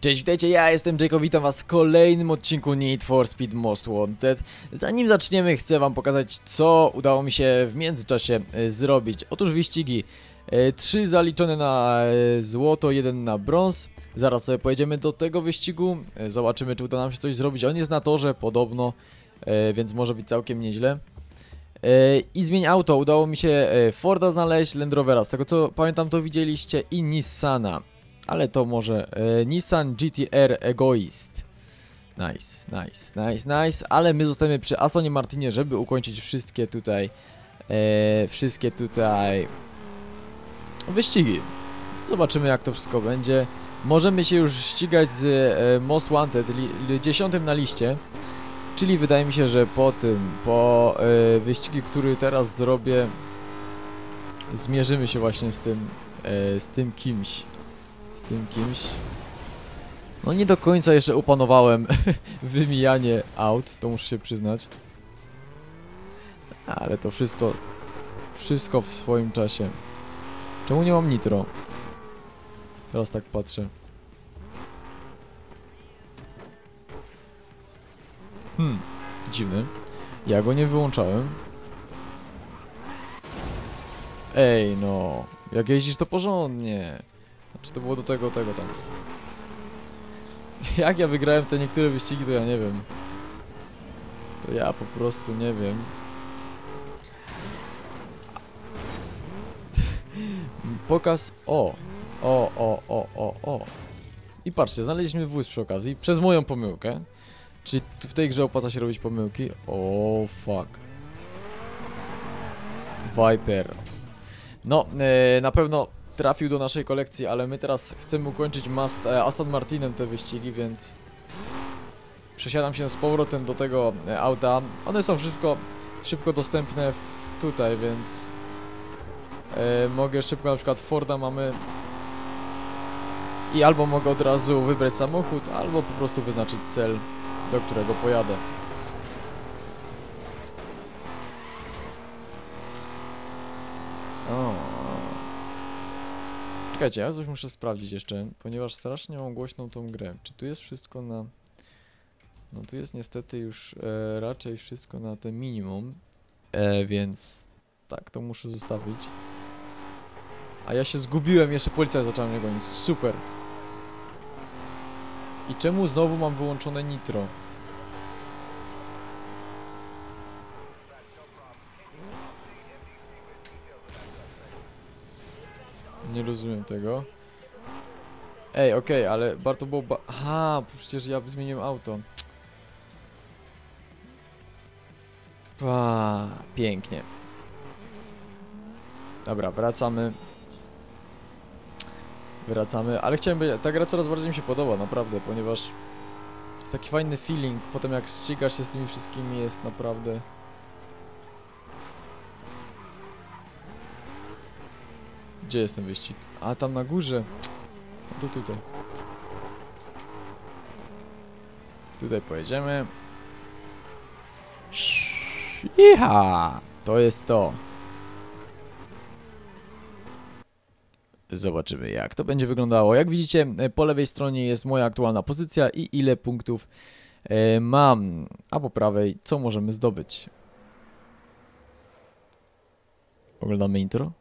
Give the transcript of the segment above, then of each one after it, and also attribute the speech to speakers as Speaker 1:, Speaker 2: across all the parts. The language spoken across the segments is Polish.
Speaker 1: Cześć, witajcie, ja jestem Jacob, witam was w kolejnym odcinku Need for Speed Most Wanted. Zanim zaczniemy, chcę wam pokazać, co udało mi się w międzyczasie e, zrobić. Otóż wyścigi, e, trzy zaliczone na e, złoto, jeden na brąz. Zaraz sobie pojedziemy do tego wyścigu, zobaczymy, czy uda nam się coś zrobić. On jest na torze, podobno, więc może być całkiem nieźle. I zmień auto, udało mi się Forda znaleźć, Land Rovera, z tego co pamiętam to widzieliście, i Nissana. Ale to może e, Nissan GTR Egoist. Nice, nice, nice, nice. Ale my zostajemy przy Asonie Martinie, żeby ukończyć wszystkie tutaj e, wszystkie tutaj wyścigi. Zobaczymy jak to wszystko będzie. Możemy się już ścigać z e, Most Wanted, li, dziesiątym na liście. Czyli wydaje mi się, że po tym, po e, wyścigi, który teraz zrobię, zmierzymy się właśnie z tym, e, z tym kimś tym kimś. No nie do końca jeszcze opanowałem wymijanie aut, to muszę się przyznać. Ale to wszystko, wszystko w swoim czasie. Czemu nie mam nitro? Teraz tak patrzę. Hmm, dziwny. Ja go nie wyłączałem. Ej no, jak jeździsz to porządnie. Czy to było do tego, tego tam? Jak ja wygrałem te niektóre wyścigi, to ja nie wiem. To ja po prostu nie wiem. Pokaz. O! O, o, o, o, o. I patrzcie, znaleźliśmy wóz przy okazji, przez moją pomyłkę. Czy tu w tej grze opłaca się robić pomyłki? O, fuck. Viper. No, e, na pewno trafił do naszej kolekcji, ale my teraz chcemy ukończyć Mast, e, Aston Martinem te wyścigi, więc przesiadam się z powrotem do tego e, auta. One są szybko, szybko dostępne tutaj, więc e, mogę szybko na przykład Forda mamy i albo mogę od razu wybrać samochód, albo po prostu wyznaczyć cel, do którego pojadę. Czekajcie, ja coś muszę sprawdzić jeszcze, ponieważ strasznie mam głośną tą grę. Czy tu jest wszystko na... No tu jest niestety już e, raczej wszystko na te minimum, e, więc tak, to muszę zostawić. A ja się zgubiłem, jeszcze policja zaczęła mnie gonić, super. I czemu znowu mam wyłączone nitro? Nie rozumiem tego. Ej, okej, ale warto było ba... Aha, przecież ja zmieniłem auto. Pa, pięknie. Dobra, wracamy. Wracamy, ale chciałem być... Ta gra coraz bardziej mi się podoba, naprawdę, ponieważ jest taki fajny feeling, potem jak ścigasz się z tymi wszystkimi jest naprawdę... Gdzie jest ten wyścig? A, tam na górze. To tutaj. Tutaj pojedziemy. Iha! To jest to. Zobaczymy jak to będzie wyglądało. Jak widzicie, e, po lewej stronie jest moja aktualna pozycja i ile punktów e, mam. A po prawej, co możemy zdobyć. Oglądamy intro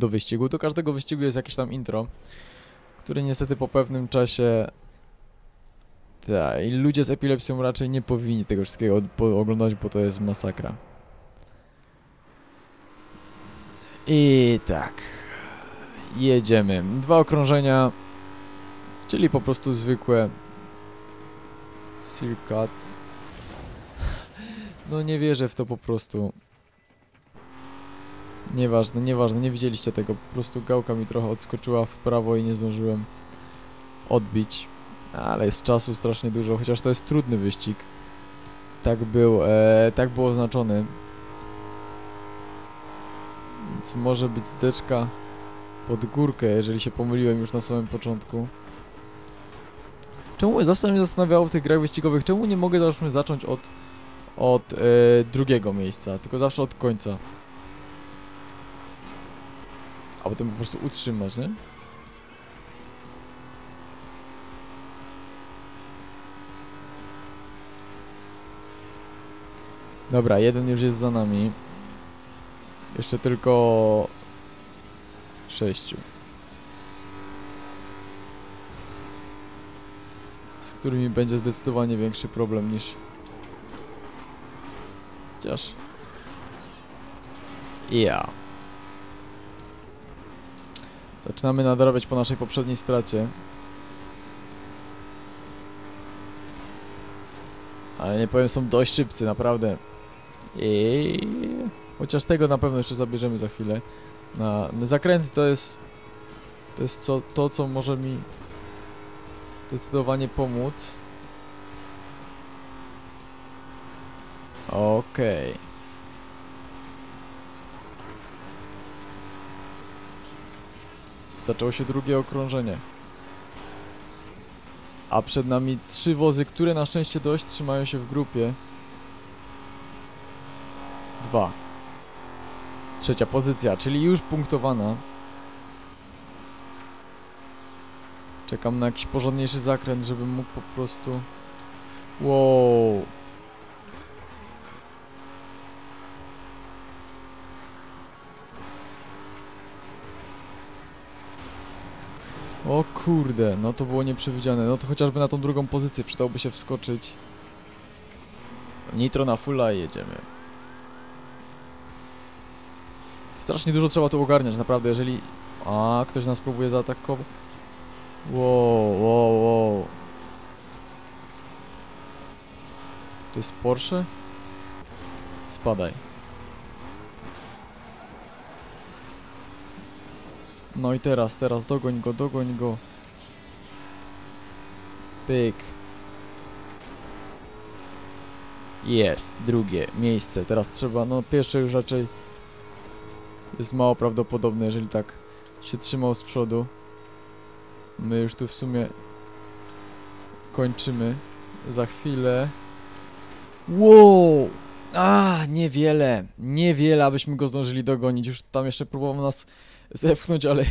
Speaker 1: do wyścigu. Do każdego wyścigu jest jakieś tam intro, które niestety po pewnym czasie. Tak, i ludzie z epilepsją raczej nie powinni tego wszystkiego oglądać, bo to jest masakra. I tak. Jedziemy. Dwa okrążenia, czyli po prostu zwykłe circuit. No nie wierzę w to po prostu. Nieważne, nieważne, nie widzieliście tego. Po prostu gałka mi trochę odskoczyła w prawo i nie zdążyłem odbić. Ale jest czasu strasznie dużo, chociaż to jest trudny wyścig. Tak był, e, tak było oznaczony. Więc może być zdeczka pod górkę, jeżeli się pomyliłem już na samym początku. Czemu, zawsze mnie zastanawiało w tych grach wyścigowych, czemu nie mogę zacząć od, od e, drugiego miejsca, tylko zawsze od końca. A potem po prostu utrzymać, nie? Dobra, jeden już jest za nami. Jeszcze tylko... Sześciu. Z którymi będzie zdecydowanie większy problem niż... Chociaż... Yeah. Zaczynamy nadrabiać po naszej poprzedniej stracie. Ale nie powiem, są dość szybcy, naprawdę. I... Chociaż tego na pewno jeszcze zabierzemy za chwilę. Na, zakręty to jest... To jest co, to, co może mi zdecydowanie pomóc. Okej. Zaczęło się drugie okrążenie. A przed nami trzy wozy, które na szczęście dość trzymają się w grupie. Dwa. Trzecia pozycja, czyli już punktowana. Czekam na jakiś porządniejszy zakręt, żebym mógł po prostu... Wow. O kurde, no to było nieprzewidziane. No to chociażby na tą drugą pozycję przydałoby się wskoczyć. Nitro na fulla i jedziemy. Strasznie dużo trzeba tu ogarniać, naprawdę, jeżeli... A, ktoś nas próbuje zaatakować. Wow, wow, wow. To jest Porsche? Spadaj. No i teraz, teraz dogoń go, dogoń go. Pyk. Jest, drugie miejsce. Teraz trzeba, no pierwsze już raczej jest mało prawdopodobne, jeżeli tak się trzymał z przodu. My już tu w sumie kończymy. Za chwilę. Wow! A, niewiele. Niewiele, abyśmy go zdążyli dogonić. Już tam jeszcze próbował nas zepchnąć, ale,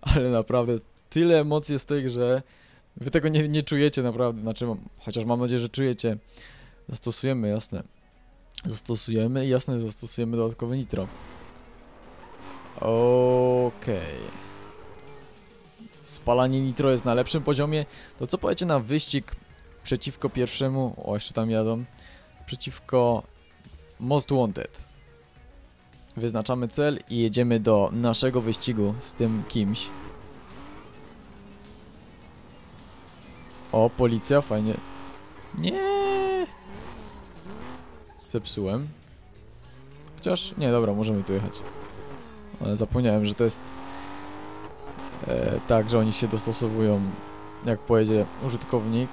Speaker 1: ale naprawdę tyle emocji jest w tej grze. Wy tego nie, nie czujecie naprawdę, znaczy, chociaż mam nadzieję, że czujecie. Zastosujemy, jasne. Zastosujemy i jasne, że zastosujemy dodatkowe nitro. Okej. Spalanie nitro jest na lepszym poziomie. To co powiecie na wyścig przeciwko pierwszemu... O, jeszcze tam jadą. Przeciwko Most Wanted. Wyznaczamy cel i jedziemy do naszego wyścigu z tym kimś. O, policja, fajnie. Nie. Zepsułem. Chociaż, nie, dobra, możemy tu jechać. Ale zapomniałem, że to jest e, tak, że oni się dostosowują, jak pojedzie użytkownik.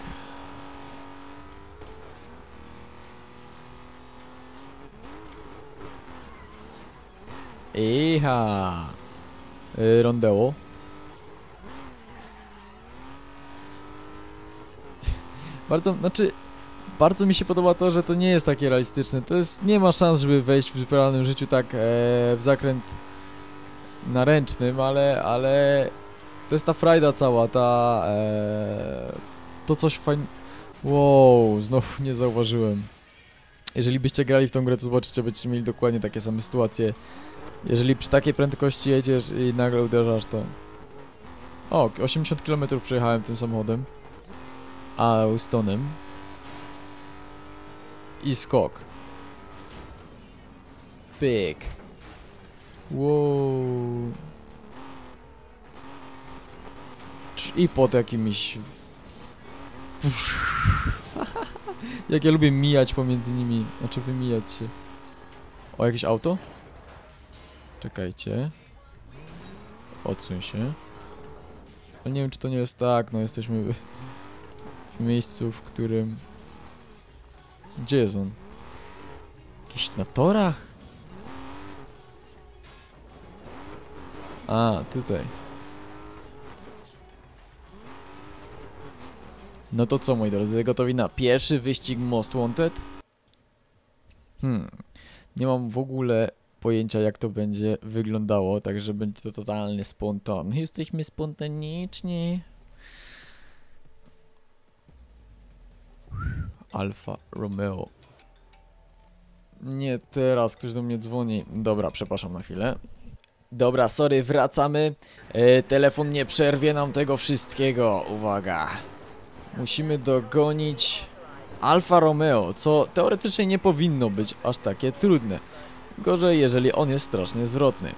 Speaker 1: Iha! Y, Rondeło. Bardzo, znaczy, bardzo mi się podoba to, że to nie jest takie realistyczne. To jest, nie ma szans, żeby wejść w realnym życiu tak e, w zakręt na ręcznym, ale, ale to jest ta frajda cała, ta, e, to coś fajnego. Wow, znowu nie zauważyłem. Jeżeli byście grali w tą grę, to zobaczycie, będziecie mieli dokładnie takie same sytuacje. Jeżeli przy takiej prędkości jedziesz i nagle uderzasz, to... O, 80 km przejechałem tym samochodem. Austonem. I skok. Pyk. Wow. I pod jakimiś... Jak ja lubię mijać pomiędzy nimi. Znaczy wymijać się. O, jakieś auto? Czekajcie. Odsuń się. Ale nie wiem, czy to nie jest tak. No, jesteśmy w, miejscu, w którym... Gdzie jest on? Jakiś na torach? A, tutaj. No to co, moi drodzy, gotowi na pierwszy wyścig Most Wanted? Hmm, nie mam w ogóle pojęcia, jak to będzie wyglądało, także będzie to totalny spontan. Jesteśmy spontaniczni. Alfa Romeo. Nie teraz, ktoś do mnie dzwoni. Dobra, przepraszam na chwilę. Dobra, sorry, wracamy. E, telefon nie przerwie nam tego wszystkiego. Uwaga. Musimy dogonić Alfa Romeo, co teoretycznie nie powinno być aż takie trudne. Gorzej, jeżeli on jest strasznie zwrotny.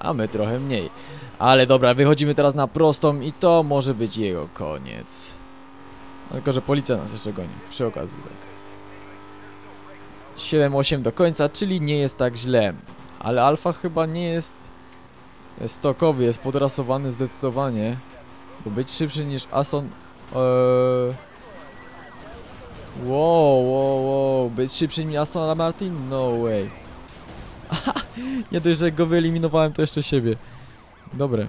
Speaker 1: A my trochę mniej. Ale dobra, wychodzimy teraz na prostą i to może być jego koniec. Tylko, że policja nas jeszcze goni. Przy okazji, tak. 7-8 do końca, czyli nie jest tak źle. Ale Alfa chyba nie jest stokowy, jest podrasowany zdecydowanie. Bo być szybszy niż Aston... Eee... Wow, wow, wow, być szybszy niż Aston Martin? No way. nie dość, że go wyeliminowałem, to jeszcze siebie. Dobre.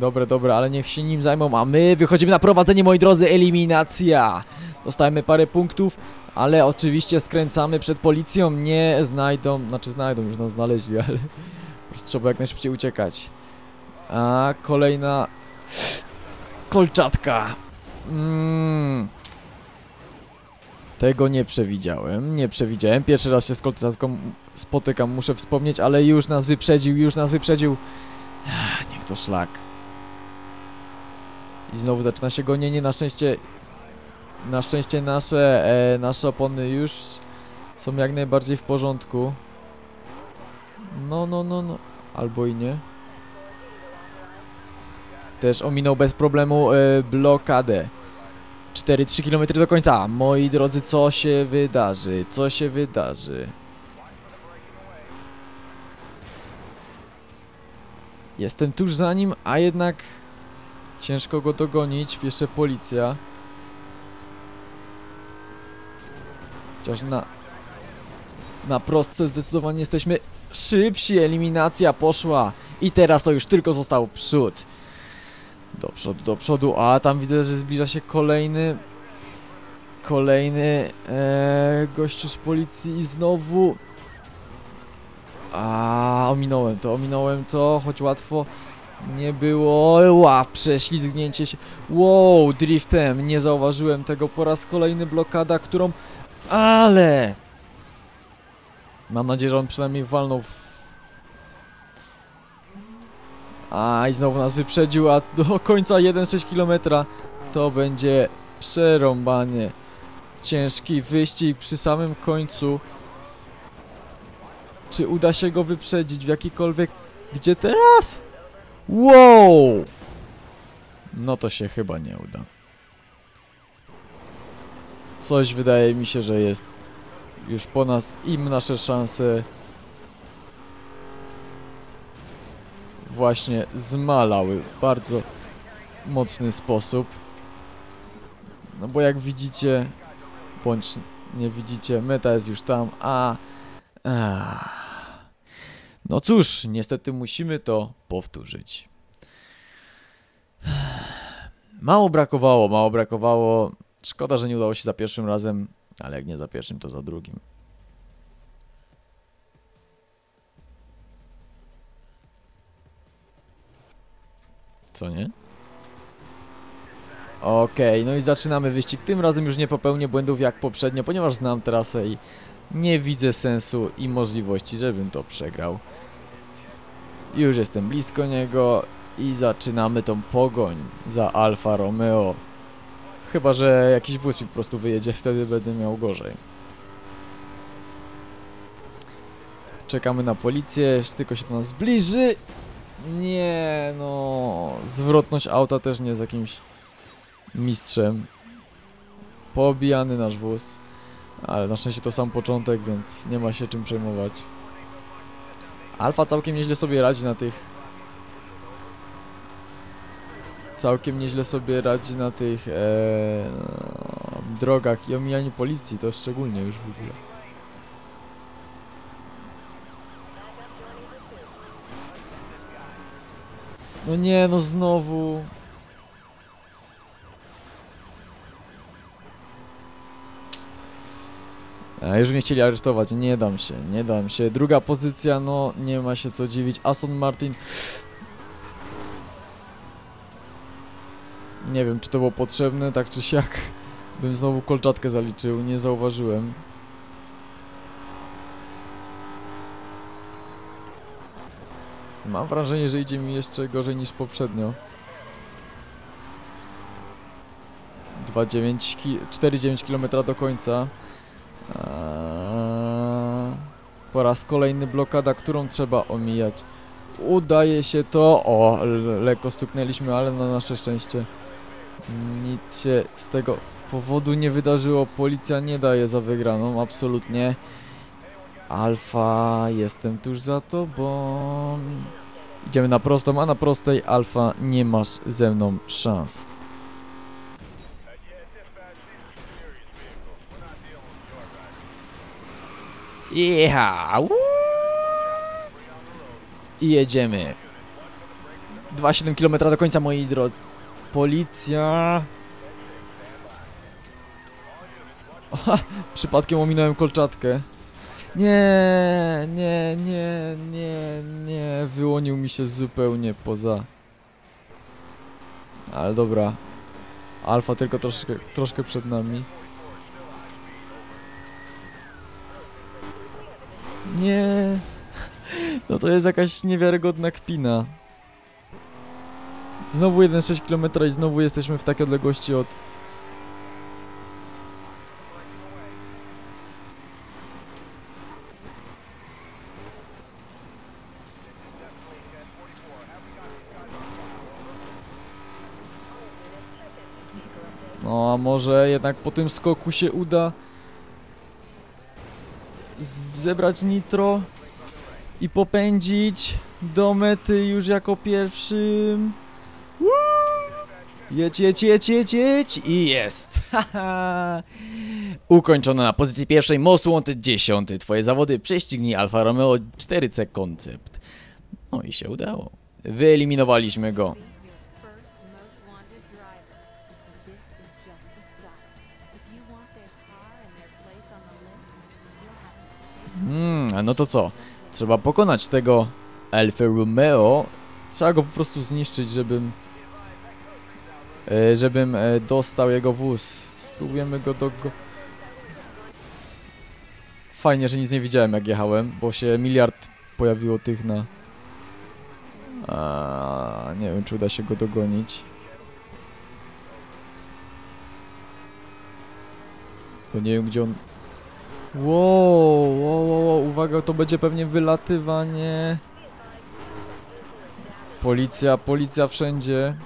Speaker 1: Dobre, dobre, ale niech się nim zajmą, a my wychodzimy na prowadzenie, moi drodzy, eliminacja. Dostajemy parę punktów, ale oczywiście skręcamy przed policją, nie znajdą, znaczy znajdą, już nas znaleźli, ale po prostu trzeba jak najszybciej uciekać. A kolejna kolczatka. Mm. Tego nie przewidziałem, nie przewidziałem. Pierwszy raz się z kolczatką spotykam, muszę wspomnieć, ale już nas wyprzedził, już nas wyprzedził. Ach, Niech to szlak. I znowu zaczyna się gonienie, na szczęście na szczęście nasze, e, nasze opony już są jak najbardziej w porządku. No, no, no, no. Albo i nie. Też ominął bez problemu e, blokadę. 4-3 km do końca. Moi drodzy, co się wydarzy? Co się wydarzy? Jestem tuż za nim, a jednak ciężko go dogonić. Jeszcze policja. Chociaż na, na prostce zdecydowanie jesteśmy szybsi. Eliminacja poszła. I teraz to już tylko został przód. Do przodu, do przodu. A tam widzę, że zbliża się kolejny. Kolejny e, gościu z policji i znowu. A ominąłem to, ominąłem to, choć łatwo nie było. Ła, prześlizgnięcie się. Wow, driftem. Nie zauważyłem tego. Po raz kolejny blokada, którą ale... Mam nadzieję, że on przynajmniej walnął w... A i znowu nas wyprzedził, a do końca 1,6 km to będzie przerąbanie. Ciężki wyścig przy samym końcu. Czy uda się go wyprzedzić w jakikolwiek... Gdzie teraz? Wow! No to się chyba nie uda. Coś wydaje mi się, że jest już po nas im nasze szanse właśnie zmalały w bardzo mocny sposób. No bo jak widzicie, bądź nie widzicie, meta jest już tam, a... a no cóż, niestety musimy to powtórzyć. Mało brakowało, mało brakowało. Szkoda, że nie udało się za pierwszym razem, ale jak nie za pierwszym, to za drugim. Co nie? Okej, no i zaczynamy wyścig. Tym razem już nie popełnię błędów jak poprzednio, ponieważ znam trasę i nie widzę sensu i możliwości, żebym to przegrał. Już jestem blisko niego i zaczynamy tą pogoń za Alfa Romeo. Chyba, że jakiś wóz mi po prostu wyjedzie, wtedy będę miał gorzej. Czekamy na policję, tylko się do nas zbliży. Nie, no... Zwrotność auta też nie jest jakimś mistrzem. Poobijany nasz wóz. Ale na szczęście to sam początek, więc nie ma się czym przejmować. Alfa całkiem nieźle sobie radzi na tych... Całkiem nieźle sobie radzi na tych e, drogach i omijaniu policji, to szczególnie już w ogóle. No nie, no znowu. A już mnie chcieli aresztować, nie dam się, nie dam się. Druga pozycja, no nie ma się co dziwić. Aston Martin. Nie wiem, czy to było potrzebne, tak czy siak. Bym znowu kolczatkę zaliczył, nie zauważyłem. Mam wrażenie, że idzie mi jeszcze gorzej niż poprzednio. 2,9 ki 4,9 km do końca. Eee, po raz kolejny blokada, którą trzeba omijać. Udaje się to. O, le- lekko stuknęliśmy, ale na nasze szczęście nic się z tego powodu nie wydarzyło. Policja nie daje za wygraną, absolutnie. Alfa, jestem tuż za tobą. Idziemy na prostą, a na prostej Alfa nie masz ze mną szans. Jecha! I jedziemy. 2,7 km do końca, moi drodzy. Policja. Oha, przypadkiem ominąłem kolczatkę. Nie, nie, nie, nie, nie. Wyłonił mi się zupełnie poza. Ale dobra. Alfa tylko troszkę, troszkę przed nami. Nie. No to jest jakaś niewiarygodna kpina. Znowu 1,6 km i znowu jesteśmy w takiej odległości od... może jednak po tym skoku się uda zebrać nitro i popędzić do mety już jako pierwszym. Woo! Jedź, jedź, jedź, jedź, jedź i jest. Ukończone na pozycji pierwszej Most Wanted 10. Twoje zawody prześcignij Alfa Romeo 4C Concept. No i się udało. Wyeliminowaliśmy go. Hmm, no to co? Trzeba pokonać tego Alfa Romeo. Trzeba go po prostu zniszczyć, żebym... e, Żebym e, dostał jego wóz. Spróbujemy go do... Fajnie, że nic nie widziałem jak jechałem, bo się miliard pojawiło tych na... A, nie wiem, czy uda się go dogonić. Bo nie wiem, gdzie on... Wow, wow, wow, wow, uwaga, to będzie pewnie wylatywanie. Policja, policja wszędzie.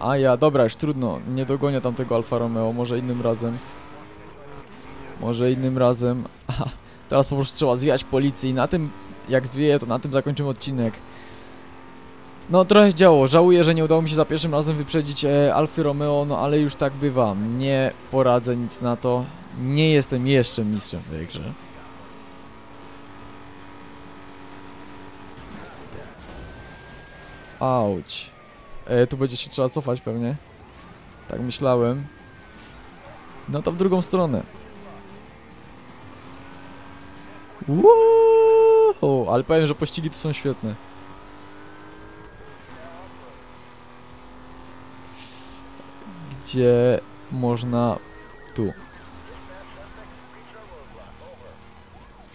Speaker 1: A ja, dobra, już trudno, nie dogonię tamtego Alfa Romeo, może innym razem. Może innym razem. Aha, teraz po prostu trzeba zwijać policji i na tym, jak zwieje, to na tym zakończymy odcinek. No trochę działo, żałuję, że nie udało mi się za pierwszym razem wyprzedzić e, Alfy Romeo, no ale już tak bywa, nie poradzę nic na to. Nie jestem jeszcze mistrzem w tej grze. Auć. E, tu będzie się trzeba cofać pewnie. Tak myślałem. No to w drugą stronę. Wow, ale powiem, że pościgi tu są świetne. Gdzie można... Tu.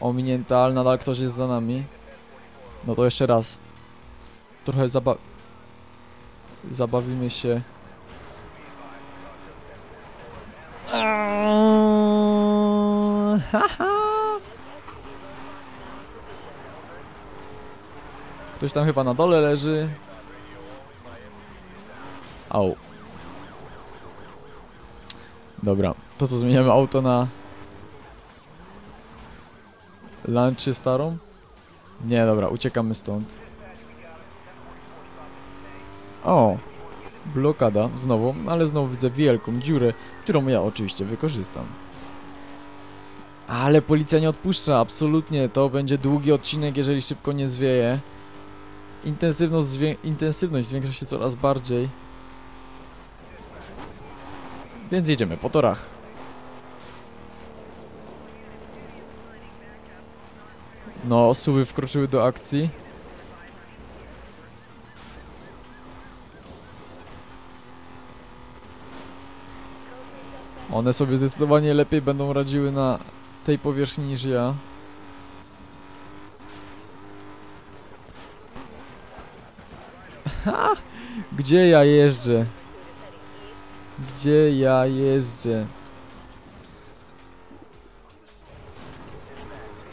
Speaker 1: Ominięta, ale nadal ktoś jest za nami. No to jeszcze raz. Trochę zaba... Zabawimy się. Ktoś tam chyba na dole leży. Au. Dobra, to co zmieniamy auto na Lancję starą? Nie, dobra, uciekamy stąd. O! Blokada, znowu, ale znowu widzę wielką dziurę, którą ja oczywiście wykorzystam. Ale policja nie odpuszcza, absolutnie, to będzie długi odcinek, jeżeli szybko nie zwieje. Intensywność, zwię intensywność zwiększa się coraz bardziej. Więc jedziemy po torach. No, suwy wkroczyły do akcji. One sobie zdecydowanie lepiej będą radziły na tej powierzchni niż ja. Ha! Gdzie ja jeżdżę? Gdzie ja jeżdżę?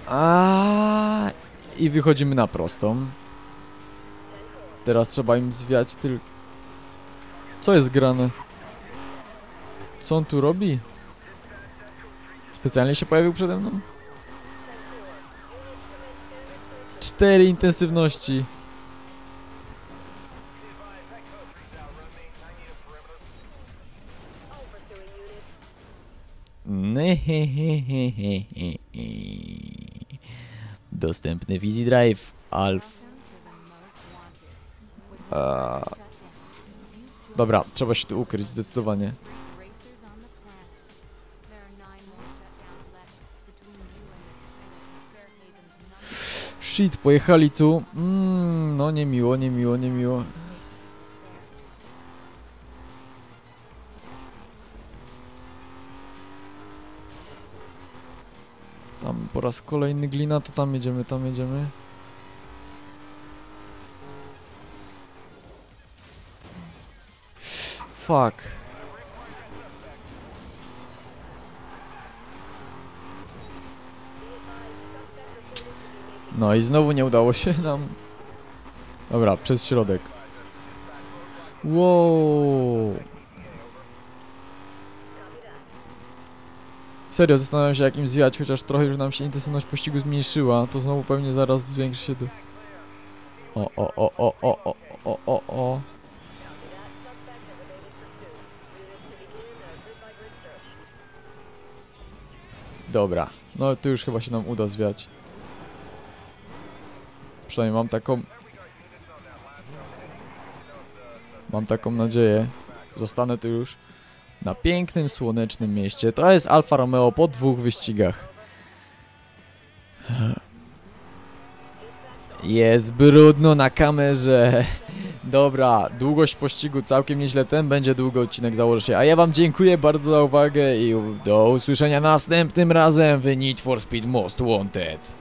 Speaker 1: A i wychodzimy na prostą. Teraz trzeba im zwiać tylko. Co jest grane? Co on tu robi? Specjalnie się pojawił przede mną? Cztery intensywności. Dostępny w Drive, Alf. Eee. Dobra, trzeba się tu ukryć zdecydowanie. Shit, pojechali tu. Mm, no nie miło, nie miło, nie miło. Tam po raz kolejny glina, to tam jedziemy, tam jedziemy. Fuck. No i znowu nie udało się nam. Dobra, przez środek. Wow. Serio, zastanawiam się jak im zwijać, chociaż trochę już nam się intensywność pościgu zmniejszyła. To znowu pewnie zaraz zwiększy się do... O, o, o, o, o, o, o, o, o. Dobra, no to już chyba się nam uda zwiać. Przynajmniej mam taką... Mam taką nadzieję. Zostanę tu już na pięknym, słonecznym mieście. To jest Alfa Romeo po dwóch wyścigach. Jest brudno na kamerze. Dobra, długość pościgu całkiem nieźle. Ten będzie długo odcinek założę się. A ja wam dziękuję bardzo za uwagę i do usłyszenia następnym razem w Need for Speed Most Wanted.